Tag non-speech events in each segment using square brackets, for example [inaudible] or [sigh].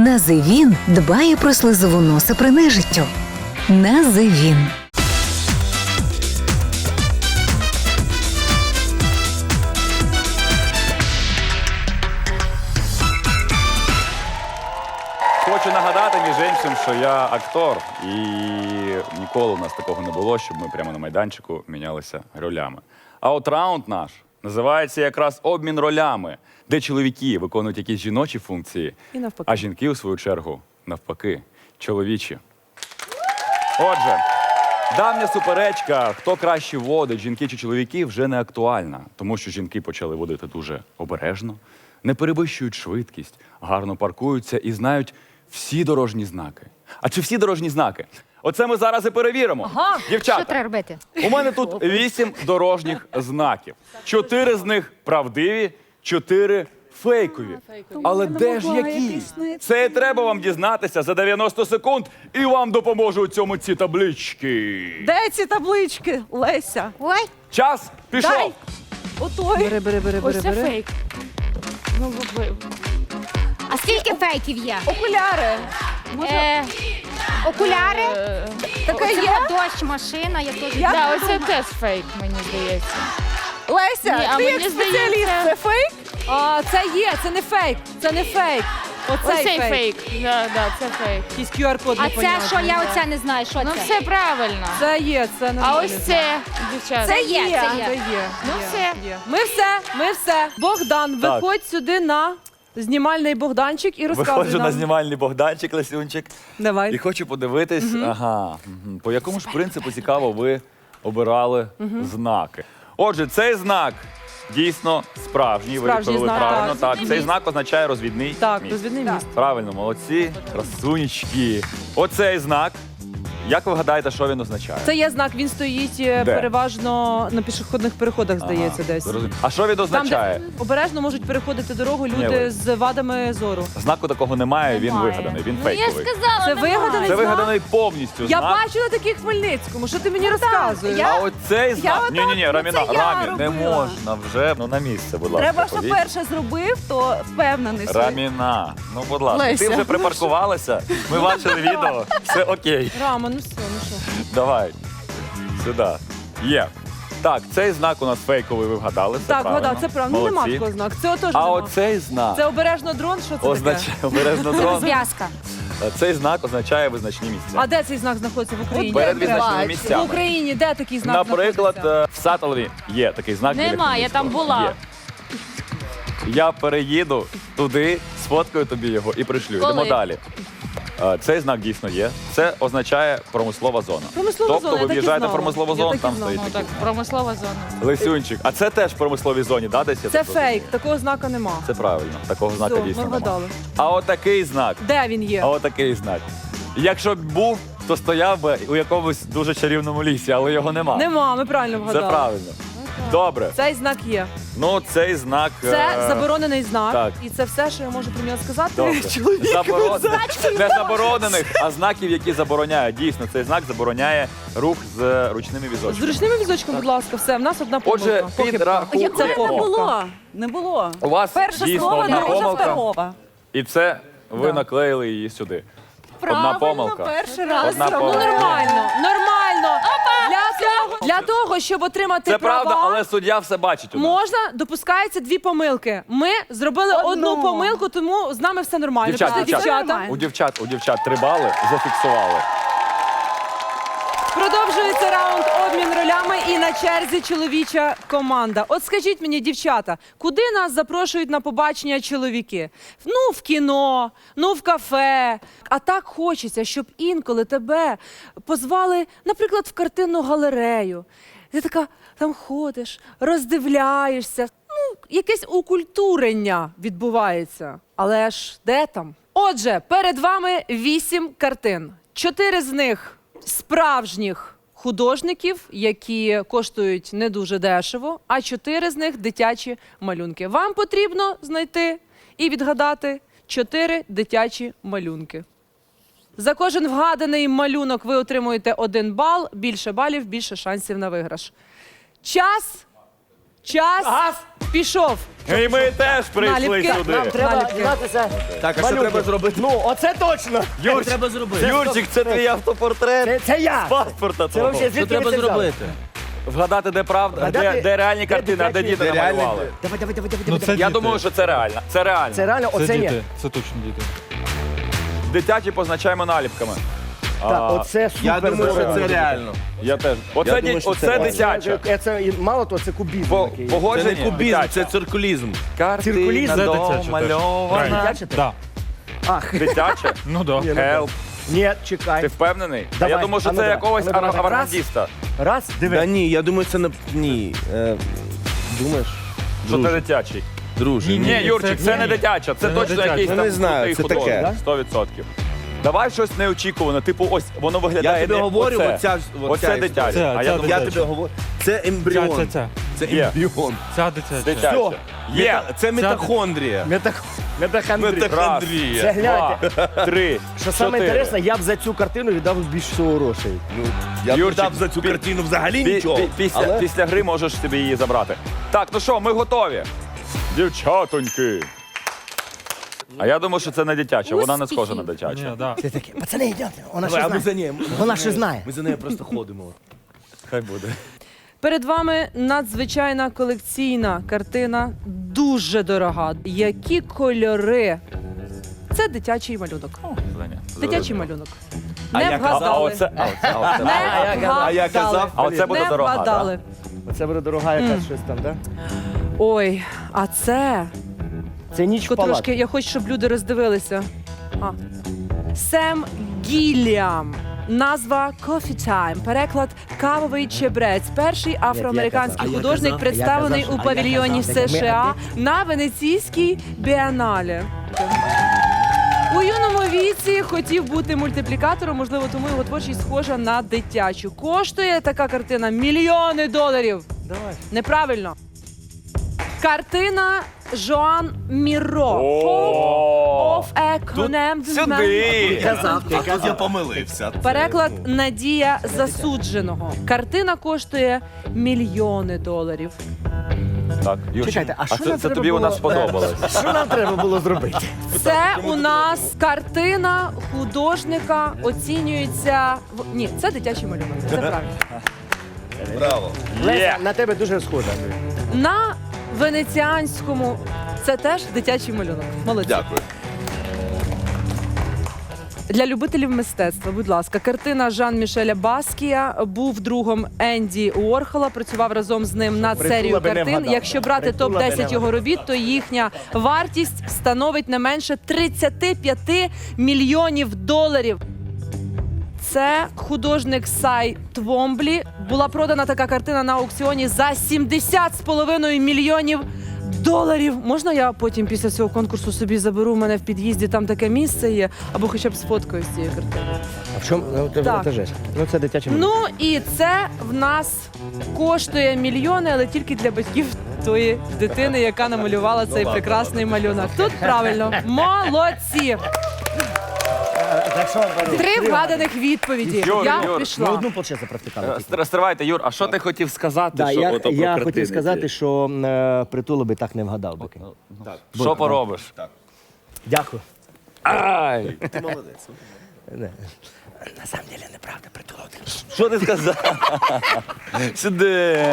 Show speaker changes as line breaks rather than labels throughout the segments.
Називін дбає про слизову носа при нежиттю. Називін.
Хочу нагадати, між іншим, що я актор, і ніколи у нас такого не було, щоб ми прямо на майданчику мінялися ролями. А от раунд наш називається якраз обмін ролями, де чоловіки виконують якісь жіночі функції,
І навпаки.
а жінки, у свою чергу, навпаки, чоловічі. Отже, давня суперечка, хто краще водить, жінки чи чоловіки, вже не актуальна, тому що жінки почали водити дуже обережно, не перевищують швидкість, гарно паркуються і знають всі дорожні знаки. А чи всі дорожні знаки? Оце ми зараз і перевіримо.
Ага.
Дівчата,
Що треба робити?
у мене тут вісім дорожніх знаків. Чотири з них правдиві, чотири фейкові. Але де ж які? Це і треба вам дізнатися за 90 секунд, і вам допоможу у цьому ці таблички.
Де ці таблички, Леся?
Ой,
Час пішов.
Дай. Отой. Бери, бери, бери, бери,
Ось це
бери.
фейк. Ну, ви- ви-
а скільки фейків є?
Окуляри.
Е, окуляри?
е,
Таке
Це
є?
дощ, машина, я теж.
Я-
Да, оце теж фейк, мені здається.
Леся,
Ні, а
ти
мені
як спеціаліст,
здається-
це фейк? А, це є, це не фейк, це не фейк. Оцей
Оцей
фейк.
фейк. Да, да, це фейк.
Якийсь QR-код
А це
непонятний.
що, я оце не знаю, що
Ну
це?
все правильно.
Це є, це
не
А
ось це, дівчата.
Це є, це є.
Це є.
Ну
є,
все.
є. Ми все, ми все. Богдан,
Так.
виходь сюди на знімальний Богданчик і розказуй
Виходжу
нам.
на знімальний Богданчик, Лесюнчик,
Давай.
і хочу подивитись, ага, мгм, по якому ж принципу цікаво ви обирали знаки. Отже, цей знак дійсно справжній. Ви
Справжній
відповіли
знак,
правильно.
так.
Так, цей знак означає розвідний
Так,
міст.
розвідний міст.
Правильно, молодці, красунечки. Оцей знак. Як ви гадаєте, що він означає?
Це є знак, він стоїть е,
Де?
переважно на пішохідних переходах, здається,
Ага,
десь.
зрозумів. А що він
Там,
означає?
де обережно можуть переходити дорогу люди
ви-
з вадами зору.
Знаку такого немає, він
Немає.
вигаданий, він
Ну, я ж
фейковий.
сказала,
Це
немає.
вигаданий
Це
знак?
вигаданий повністю
Я
знак.
бачила таких в Хмельницькому. Що ти мені розказуєш?
А оцей знак.
отак,
Ні, ні, ні,
ну,
Раміна,
це я
Рамі, не
робила.
можна вже. Ну на місце, будь ласка.
Треба,
ходіть.
перше зробив, то впевнений. що-
Раміна, ну будь ласка, ти
Леся,
вже припаркувалася. Ми бачили відео. Все окей.
Рама, ну все, ну що.
Давай. Сюди. Є. Так, цей знак у нас фейковий, ви вгадали. Це
Так,
правильно.
вода, це правда. Ну нема
Молодці.
такого знаку. Цього теж
А
нема.
оцей знак
Це обережно дрон, що це
означає
таке? [laughs]
обережно дрон.
Зв'язка.
Цей знак означає визначні місця.
А де цей знак знаходиться в Україні?
Перед
Де?
визначеними
В
місцями.
Україні де такий знак
Наприклад,
знаходиться?
е, в Саталові є такий знак. біля
Немає, я там була.
Є. Я переїду туди, сфоткаю тобі його і пришлю.
Коли?
Йдемо далі. Е, Цей знак дійсно є. Це означає промислова зона.
Промислова
тобто
зона, я
ви
так і
в'їжджаєте в
знала.
промислову зону,
так і
там
знала.
стоїть
Ну
такий.
так, промислова зона.
Лисюнчик. А це теж в промисловій зоні, да, десь? я
Це
так розумію?
фейк, такого знака нема.
Це правильно. Такого знака
Все,
дійсно
ми
немає.
вгадали.
А отакий знак.
Де він є?
А отакий знак. Якщо б був, то стояв би у якомусь дуже чарівному лісі, але його нема.
Нема, ми правильно
Це
вгадали.
правильно. Добре.
Цей знак є.
Ну, цей знак.
Це
е,
заборонений знак.
так.
І це все, що я можу про нього сказати.
Добре.
Чоловік.
Заборон- Не заборонених, а знаків, які забороняють. Дійсно, цей знак забороняє рух з ручними
З
візочками.
ручними візочками, будь ласка, все. В нас одна помилка.
Отже,
Похибка.
підрахунок.
Якого не було? Не було.
У вас
Перше
дійсно
слово
одна помилка,
второго.
і це ви
Да.
наклеїли її сюди. одна помилка.
перший раз.
Одна
Ну
помилка.
нормально. Для того, щоб отримати
Це
права,
правда, але суддя все бачить. у нас.
можна допускається дві помилки. Ми зробили одну,
Одну.
помилку, тому з нами все нормально.
Дівчата,
Просто
дівчата.
дівчата.
У дівчат, у дівчат три бали зафіксували.
Продовжується раунд обмін ролями і на черзі чоловіча команда. От скажіть мені, дівчата, куди нас запрошують на побачення чоловіки? Ну, в кіно, ну в кафе. А так хочеться, щоб інколи тебе позвали, наприклад, в картинну галерею. Ти така там ходиш, роздивляєшся. Ну, якесь укультурення відбувається. Але ж де там? Отже, перед вами вісім картин. Чотири з них справжніх художників, які коштують не дуже дешево, а чотири з них дитячі малюнки. Вам потрібно знайти і відгадати чотири дитячі малюнки. За кожен вгаданий малюнок ви отримуєте один бал, більше балів, більше шансів на виграш. Час. Час. Пішов.
І ми теж прийшли
Наліпки.
сюди.
Нам треба Наліпки.
дізнатися.
Так, а що треба зробити?
Ну, оце точно.
Юрчик,
треба зробити?
Юрчик, це твій автопортрет.
Це, це я.
Паспорта
Це
твого.
взагалі
Що
звідки ви
треба
це взяли?
зробити?
Вгадати, де правда,
Вгадати,
де, де реальні
де
картини, а де
дитячі-
діти
де реальні-
намалювали.
Давай, давай, давай, давай.
Ну,
давай.
це
Я
діти.
думаю, що це реально. Це реально.
Це реально,
Це
оце ні.
діти. Це точно діти.
Дитячі позначаємо наліпками.
Так, оце супер.
Я думаю, що це реально.
Я теж. Оце,
Я
ді-
думаю, що
оце
це
дитяче.
Це, це, і мало того, це кубізм.
По,
такий.
Це не кубізм,
Дитяча.
це циркулізм.
Картина
Циркулізм.
Це дитяче теж.
домальована.
Дитяче ти?
Да.
Ах,
Дитяче? [laughs]
Ну да.
Help.
ні, чекай.
Ти впевнений? А
Давай,
я думаю, що
а ну
це
давай,
якогось
а ну давай.
авангардіста.
Раз, диви.
Да ні, я думаю, це не... Ні. Е, Думаєш?
Що це
Друже,
дитячий?
друже.
Ні,
Ні,
ні,
Юрчик,
це-
це
ні.
не дитяча, це
Це не
точно якийсь
Ну,
там
не знаю,
крутий
це таке.
художник. 100%. Давай щось неочікуване, типу, ось воно виглядає.
Я тобі
не
говорю,
оце.
оця, ж- оця
Оце
історія.
дитяче.
Це-
А
це
я думаю,
Я
Дитяче.
тобі говорю, це ембріон.
ця, ця.
Це
Є.
ембріон.
Ця дитяча.
дитяче. Є.
Мета- Це мітохондрія.
Метах... Метахандрій.
Раз,
Мітохондрія.
Це гляньте.
три,
Що саме
чотири.
інтересне, я б за цю картину віддав більше всього грошей.
Ну, я б
Юрчик,
дав за цю картину взагалі
Пі-
нічого.
пі- Після,
але-
після гри можеш собі її забрати. Так, ну що, ми готові. Дівчатоньки. А я думаю, що це не дитяча, вона не схожа на
Ні,
дитячу.
да.
Це таке, пацани, йдете, вона
Давай,
ще
ми за
знає.
нею.
Вона ще знає.
Ми за нею просто ходимо.
Хай буде.
Перед вами надзвичайна колекційна картина, дуже дорога. Які кольори? Це дитячий малюнок. Дитячий малюнок.
А
Не
я казав,
А
вгадали. Не
а я казав.
А оце буде
Не
дорога,
вгадали.
Оце буде дорога якась щось там, так?
Ой, а це
Це ніч в
Трошки я хочу, щоб люди роздивилися. А. Сем Гілліам. Назва Coffee Time. Переклад Кавовий чебрець. Перший афроамериканський
А я
художник,
казав, я
представлений
казав,
у
а я
павільйоні
казав, так, ми-
США на Венеційській біаналі. У юному віці хотів бути мультиплікатором, можливо, тому його творчість схожа на дитячу. Коштує така картина мільйони доларів.
Давай.
Неправильно. Картина Жоан Міро.
О,
Of a Condemned Man.
Сюди.
Казав,
Тут я помилився.
Переклад Надія засудженого. Картина коштує мільйони доларів.
Так, Юрчик,
Чекайте, а
а
що
це,
нам
це
треба
тобі вона
було-
сподобалась. [laughs]
Що нам треба було зробити?
Це у нас картина художника оцінюється. в- Ні, це дитячий малюнок. Це правильно.
Браво.
Леся, на тебе дуже схожа.
На венеціанському це теж дитячий малюнок. Молодці.
Дякую.
Для любителів мистецтва, будь ласка, картина Жан-Мішеля Баскія був другом Енді Уорхола. Працював разом з ним над
Притула
серією
би не
картин. Якщо брати
Притула
топ
би не
10 його робіт, то їхня вартість становить не менше 35 мільйонів доларів. Це художник Сай Твомблі. Була продана така картина на аукціоні за 70,5 мільйонів доларів. Можна я потім після цього конкурсу собі заберу? У мене в під'їзді там таке місце є, або хоча б сфоткаю з цієї картини.
А в чому? Ну, це,
Так.
це жесть. Ну, це дитяче.
Ну і це в нас коштує мільйони, але тільки для батьків тої дитини, яка намалювала цей прекрасний малюнок. Тут правильно, молодці.
Так що,
Три вгаданих відповіді.
Юр,
Я
Юр,
Ми
пішла.
одну.
Е, стр- Стривайте, Юр, а що ти хотів сказати?
Да,
що
я,
ото про
я
картини
хотів
ці?
сказати, що е, притуло би так не вгадав би.
Що поробиш?
Дякую.
Ай!
Ти молодець.
Не. На самом деле неправда, притуло.
Що ти сказав? [laughs] Сюди.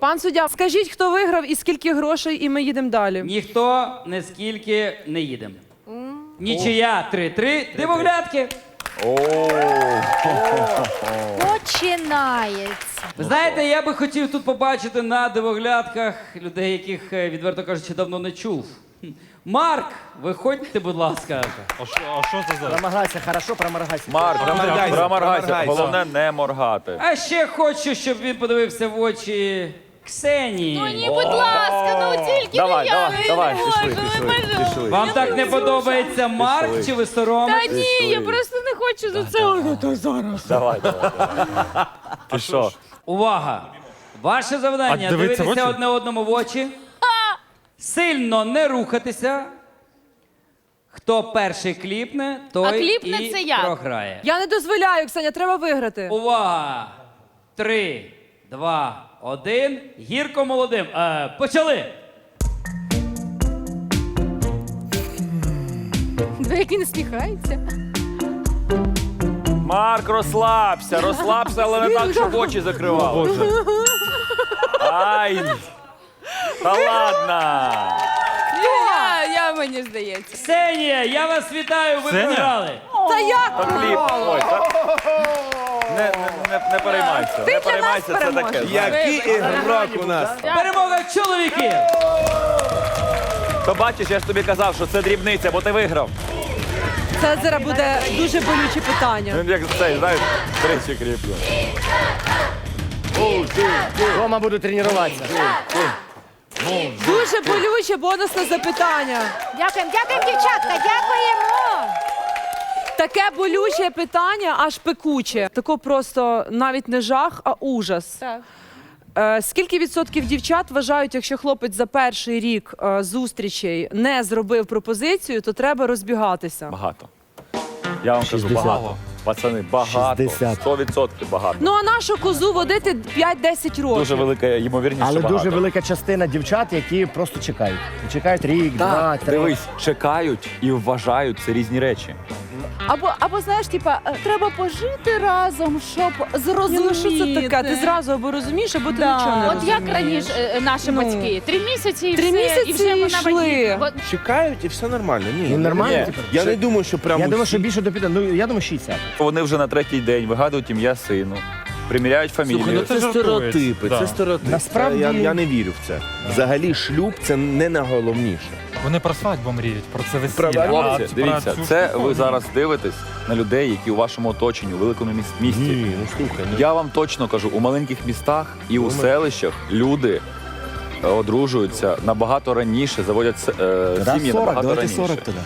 Пан суддя, скажіть, хто виграв і скільки грошей, і ми їдемо далі.
Ніхто не скільки не їдемо. Нічия 3-3. Дивоглядки.
Починається.
Ви знаєте, я би хотів тут побачити на дивоглядках людей, яких, е, відверто кажучи, давно не чув. Марк, виходьте, будь ласка.
А що, а що це за?
Промагайся, хорошо.
Марк,
Проморгайся,
проморгайся.
проморгайся.
Головне не моргати.
А ще хочу, щоб він подивився в очі Ксенії.
Ну ні, будь ласка, ну тільки
Давай,
не я.
давай, давай, пішли, пішли, пішли.
Вам так не подобається Марк, чи ви соромитесь?
Ні, я просто не хочу за це.
Давай, давай. давай. [laughs] Ти що?
Увага! Ваше завдання
А дивитися в
дивитися
очі?
одне одному в очі. Сильно не рухатися. Хто перший кліпне, той
А кліпне
і
це як?
програє.
Я не дозволяю, Ксеня, треба виграти.
Увага! Три, два, один. Гірко молодим. Е, почали.
Диви, як він сміхається.
Марк, розслабся, розслабся, але не так, щоб очі закривав.
Боже.
Ай! Та ладно!
Я, я мені здається.
Ксенія, я вас вітаю, ви
Ксенія?
програли.
Та як?
Та хліб. Ой, та... Не, не, не, не переймайся. Не переймайся, це таке. знаєш.
Який ігрок у нас?
Перемога чоловіків.
То бачиш, я ж тобі казав, що це дрібниця, бо ти виграв.
Це зараз буде дуже болюче питання.
Він як цей, знаєш, тричі кріплю.
Дома буду тренуватися.
Дуже болюче бонусне запитання.
Дякуємо, дякуємо, дівчатка, дякуємо.
Таке болюче питання, аж пекуче. Тако просто навіть не жах, а ужас.
Так.
Е, скільки відсотків дівчат вважають, якщо хлопець за перший рік е, зустрічей не зробив пропозицію, то треба розбігатися?
Багато. Я вам кажу, багато. Пацани, багато.
60.
100% багато.
Ну а нашу козу водити 5-10 років.
Дуже велика ймовірність,
Але
що багато.
дуже велика частина дівчат, які просто чекають. Чекають рік, два,
Так,
три.
дивись, чекають і вважають це різні речі.
Або, або знаєш, типа, е, треба пожити разом, щоб зрозуміти.
ну що це таке? Ти зразу або розумієш, або ти
Да.
нічого не
От
розумієш.
як раніше е, наші
Ну.
батьки? Три місяці і
Три
все,
місяці
і вже вона
йшли.
вагітна. Бо-
Чекають і все нормально. Ні.
Ну, нормально,
Ні.
типу.
Я не думаю, що прямо.
Я думаю, що
всі-
більше до піде. Ну я думаю, 60.
Вони вже на третій день вигадують ім'я сину, приміряють фамілію.
Слухай, ну це
жартується.
стереотипи,
Да.
це стереотипи.
Насправді-
Це- я, я не вірю в це. Взагалі, шлюб це не найголовніше.
Вони про свадьбу мріють, про це весілля.
Правда?
А
Хлопці,
про
дивіться,
цю
це
штуку
ви зараз дивитесь на людей, які у вашому оточенні, у великому міс- місті.
Ні, ну слухай, ну
Я вам точно кажу, у маленьких містах і у селищах люди е, одружуються набагато раніше, заводять се- е, сім'ї набагато раніше.
туди.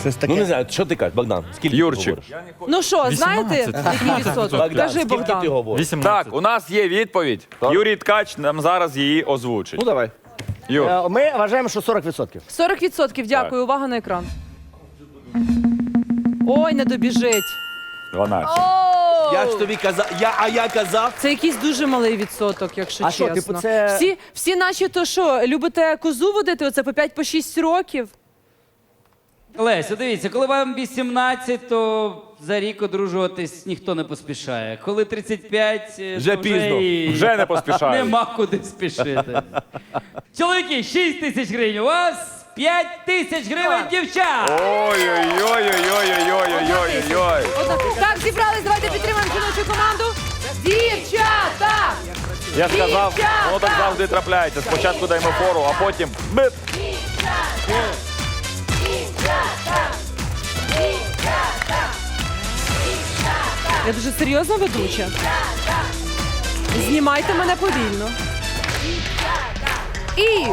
Щось таке.
Ну не знаю, що ти кажеш, Богдан? Скільки
Юрчик.
ти говориш?
Ну що, знаєте, який відсоток?
Богдан,
Кажи,
скільки ти
Богдан.
говориш?
18.
Так, у нас є відповідь. Юрій Ткач нам зараз її озвучить.
Ну давай.
Юр,
Е, Ми вважаємо, що 40%.
40%, дякую, увага на екран. Ой, не добіжить.
12.
Я ж тобі казав, я, а я казав.
Це якийсь дуже малий відсоток, якщо
А що,
чесно.
типу, це-
Всі, всі наші то що, любите козу водити оце по 5-6 років?
Леся, дивіться, коли вам 18, то за рік одружуватись ніхто не поспішає. Коли 35, е,
Вже
то
пізно.
і
Вже не поспішають. [laughs]
Нема куди спішити. Чоловіки, 6 тисяч гривень у вас, 5 тисяч гривень дівчат.
Ой-ой-ой-ой-ой-ой-ой-ой.
Одна- Так, зібрались, давайте підтримаємо жіночу команду. Дівчата!
Я сказав, воно так завжди трапляється. Спочатку даємо фору, а потім бип.
Я дуже серйозно ведуча. Знімайте мене повільно. І.